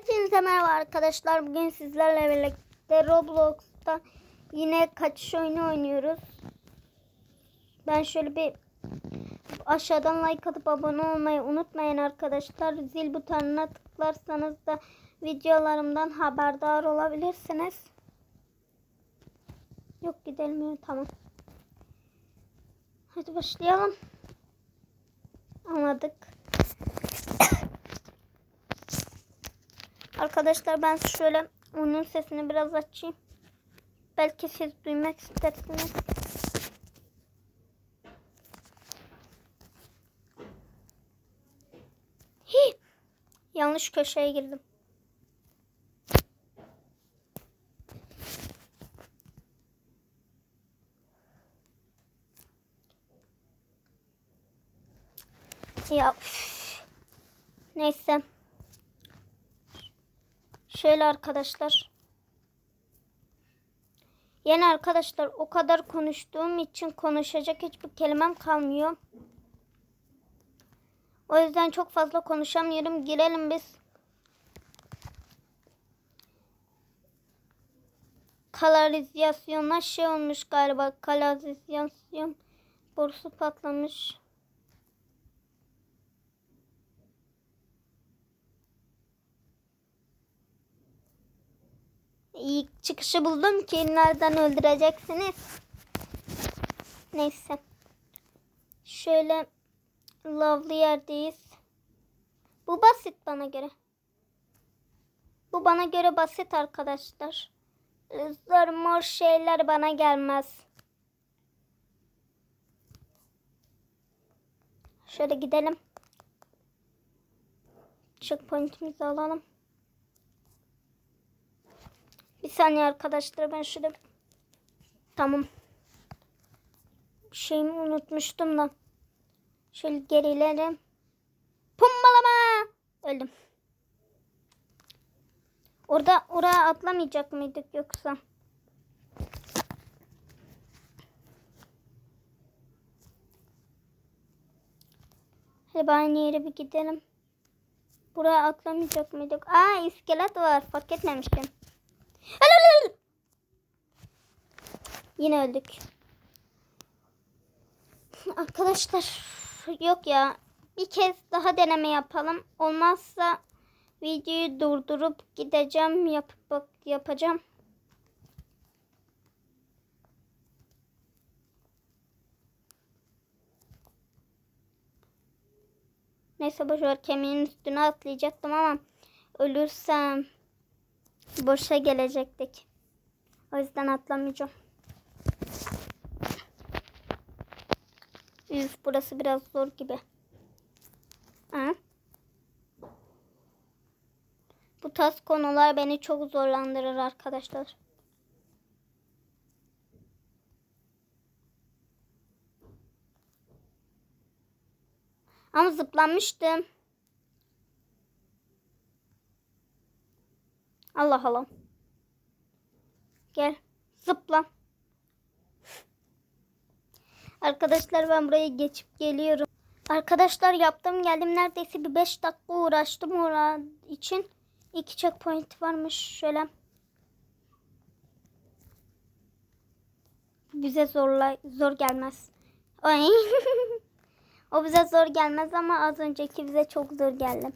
Hepinize merhaba arkadaşlar. Bugün sizlerle birlikte Roblox'ta yine kaçış oyunu oynuyoruz. Ben şöyle bir aşağıdan like atıp abone olmayı unutmayın arkadaşlar. Zil butonuna tıklarsanız da videolarımdan haberdar olabilirsiniz. Yok gidilmiyor tamam. Hadi başlayalım. Anladık. Arkadaşlar ben şöyle onun sesini biraz açayım. Belki siz duymak istersiniz. Hi! Yanlış köşeye girdim. Ya üf. neyse. Şöyle arkadaşlar. Yeni arkadaşlar o kadar konuştuğum için konuşacak hiçbir kelimem kalmıyor. O yüzden çok fazla konuşamıyorum. Girelim biz. Kanalizasyona şey olmuş galiba. Kanalizasyon borusu patlamış. İlk çıkışı buldum ki nereden öldüreceksiniz. Neyse. Şöyle lovely yerdeyiz. Bu basit bana göre. Bu bana göre basit arkadaşlar. Zor mor şeyler bana gelmez. Şöyle gidelim. Checkpoint'imizi alalım. Bir saniye arkadaşlar ben şurada tamam şeyimi unutmuştum da şöyle gerilerim pumbalama öldüm orada oraya atlamayacak mıydık yoksa Hadi aynı yere bir gidelim. Buraya atlamayacak mıydık? Aa iskelet var. Fark etmemiştim. Yine öldük. Arkadaşlar yok ya. Bir kez daha deneme yapalım. Olmazsa videoyu durdurup gideceğim yap bak yapacağım. Neyse boşver kemiğin üstüne atlayacaktım ama ölürsem boşa gelecektik. O yüzden atlamayacağım. Üf burası biraz zor gibi. Ha? Bu tarz konular beni çok zorlandırır arkadaşlar. Ama zıplanmıştım. Allah Allah. Gel. Zıpla. Arkadaşlar ben buraya geçip geliyorum. Arkadaşlar yaptım geldim. Neredeyse bir 5 dakika uğraştım orada için. iki checkpoint varmış şöyle. Bize zorla zor gelmez. Ay. o bize zor gelmez ama az önceki bize çok zor geldi.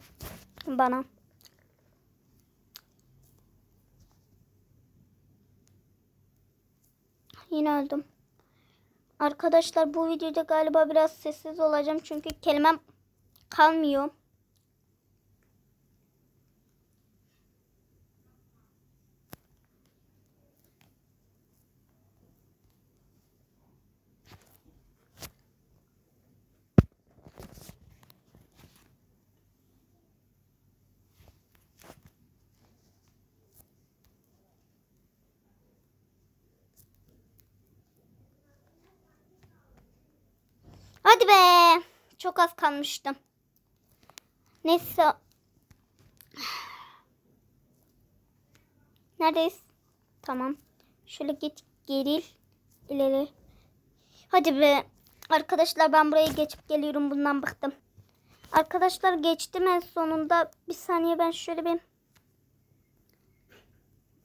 Bana. Yine öldüm. Arkadaşlar bu videoda galiba biraz sessiz olacağım çünkü kelimem kalmıyor. Hadi be. Çok az kalmıştım. Neyse. Neredeyiz? Tamam. Şöyle git geril. ileri. Hadi be. Arkadaşlar ben buraya geçip geliyorum. Bundan bıktım. Arkadaşlar geçtim en sonunda. Bir saniye ben şöyle bir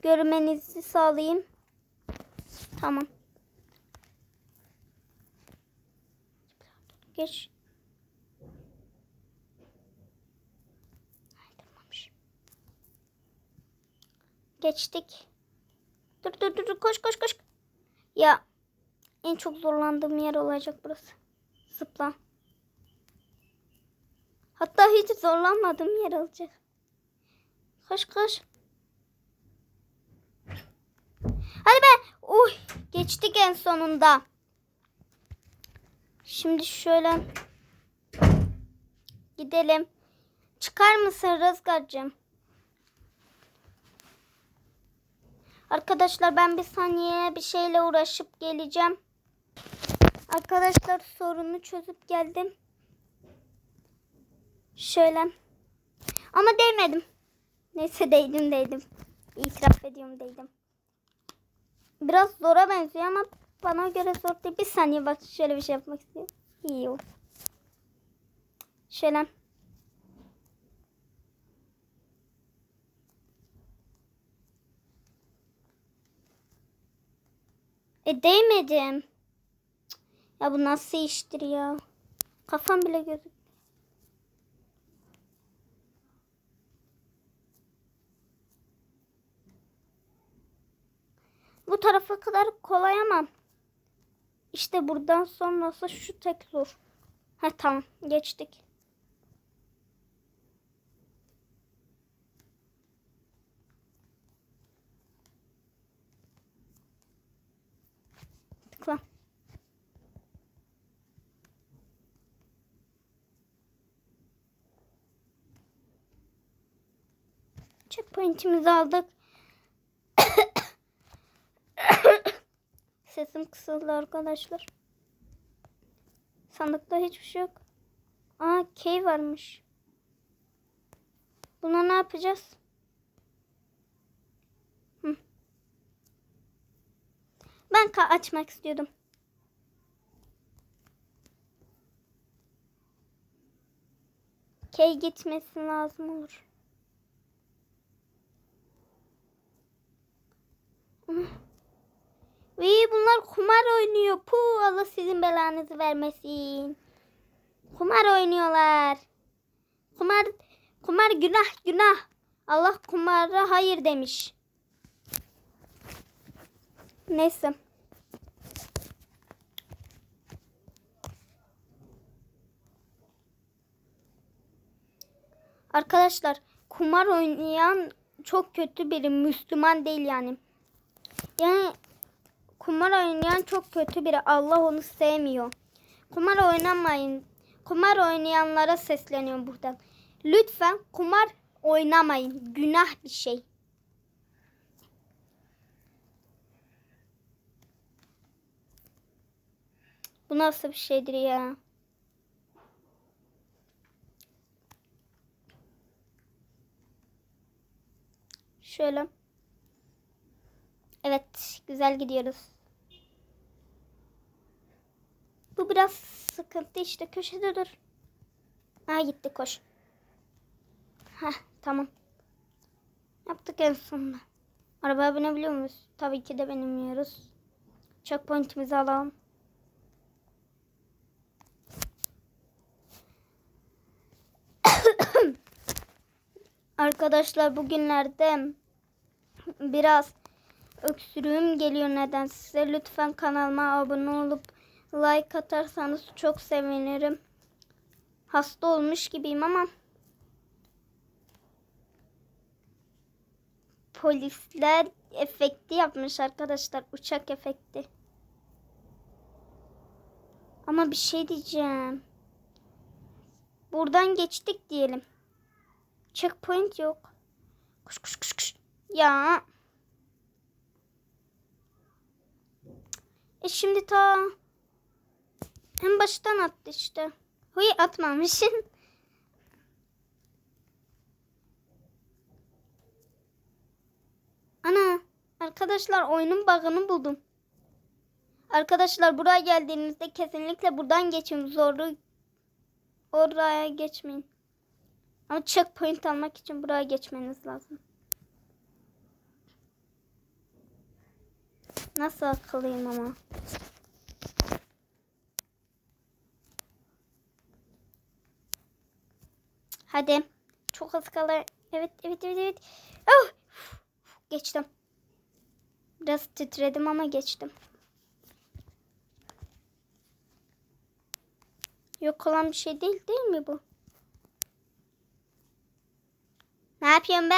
görmenizi sağlayayım. Tamam. Geç. Geçtik. Dur dur dur, koş koş koş. Ya en çok zorlandığım yer olacak burası. Zıpla. Hatta hiç zorlanmadığım yer olacak. Koş koş. Hadi be. Uy, geçtik en sonunda. Şimdi şöyle gidelim. Çıkar mısın Rızgar'cığım? Arkadaşlar ben bir saniye bir şeyle uğraşıp geleceğim. Arkadaşlar sorunu çözüp geldim. Şöyle. Ama değmedim. Neyse değdim değdim. İtiraf ediyorum değdim. Biraz zora benziyor ama bana göre zor değil. Bir saniye bak şöyle bir şey yapmak istiyorum. İyi oldu. Şöyle. E değmedim. Ya bu nasıl iştir ya? Kafam bile gözük. Bu tarafa kadar kolay ama işte buradan sonrası şu tek zor. Ha tamam geçtik. Tıkla. Checkpoint'imizi aldık. Sesim kısıldı arkadaşlar. Sandıkta hiçbir şey yok. Aa key varmış. Buna ne yapacağız? Hı. Ben açmak istiyordum. Key gitmesi lazım olur. Hı. Ve bunlar kumar oynuyor. Puh Allah sizin belanızı vermesin. Kumar oynuyorlar. Kumar kumar günah günah. Allah kumara hayır demiş. Neyse. Arkadaşlar kumar oynayan çok kötü biri. Müslüman değil yani. Yani kumar oynayan çok kötü biri. Allah onu sevmiyor. Kumar oynamayın. Kumar oynayanlara sesleniyorum buradan. Lütfen kumar oynamayın. Günah bir şey. Bu nasıl bir şeydir ya? Şöyle. Evet, güzel gidiyoruz. Bu biraz sıkıntı işte köşede dur. Ha gitti koş. Heh tamam. Yaptık en sonunda. Arabaya binebiliyor muyuz? Tabii ki de binemiyoruz. Checkpoint'imizi alalım. Arkadaşlar bugünlerde biraz öksürüğüm geliyor nedense. Lütfen kanalıma abone olup like atarsanız çok sevinirim. Hasta olmuş gibiyim ama polisler efekti yapmış arkadaşlar. Uçak efekti. Ama bir şey diyeceğim. Buradan geçtik diyelim. Checkpoint yok. Kuş kuş kuş kuş. Ya. E şimdi ta baştan attı işte. Huy atmamışsın. Ana arkadaşlar oyunun bug'ını buldum. Arkadaşlar buraya geldiğinizde kesinlikle buradan geçin. Zorlu oraya geçmeyin. Ama checkpoint almak için buraya geçmeniz lazım. Nasıl akıllıyım ama. Hadi. Çok az kaldı. Evet, evet, evet, evet. Oh! Geçtim. Biraz titredim ama geçtim. Yok olan bir şey değil değil mi bu? Ne yapıyorsun be?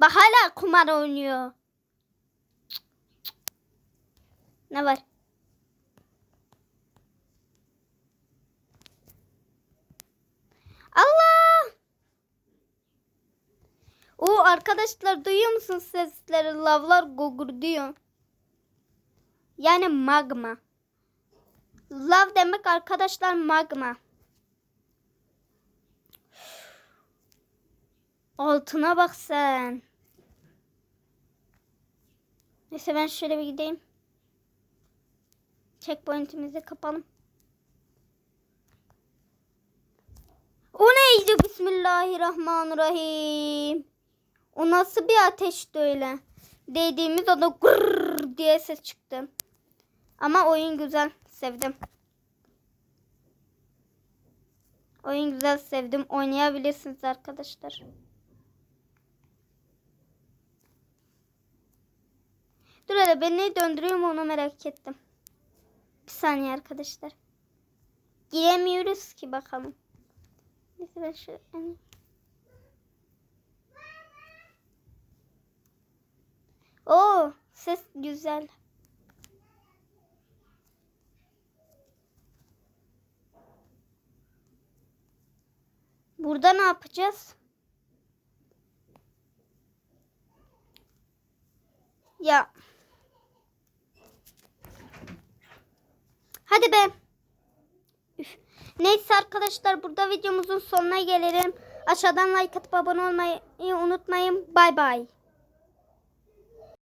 Bak hala kumar oynuyor. Ne var? Allah! O arkadaşlar duyuyor musun sesleri? Lavlar gogurduyor. Yani magma. Lav demek arkadaşlar magma. Altına bak sen. Neyse ben şöyle bir gideyim. Checkpoint'imizi kapalım. Neydi? Bismillahirrahmanirrahim. O nasıl bir ateşti öyle? Değdiğimiz anda gurr diye ses çıktı. Ama oyun güzel. Sevdim. Oyun güzel sevdim. Oynayabilirsiniz arkadaşlar. Dur hele ben neyi döndürüyorum onu merak ettim. Bir saniye arkadaşlar. Giremiyoruz ki bakalım. Neyse ben şu... yani- Oo, ses güzel. Burada ne yapacağız? Ya. Hadi be. Neyse arkadaşlar burada videomuzun sonuna gelelim. Aşağıdan like atıp abone olmayı unutmayın. Bay bay.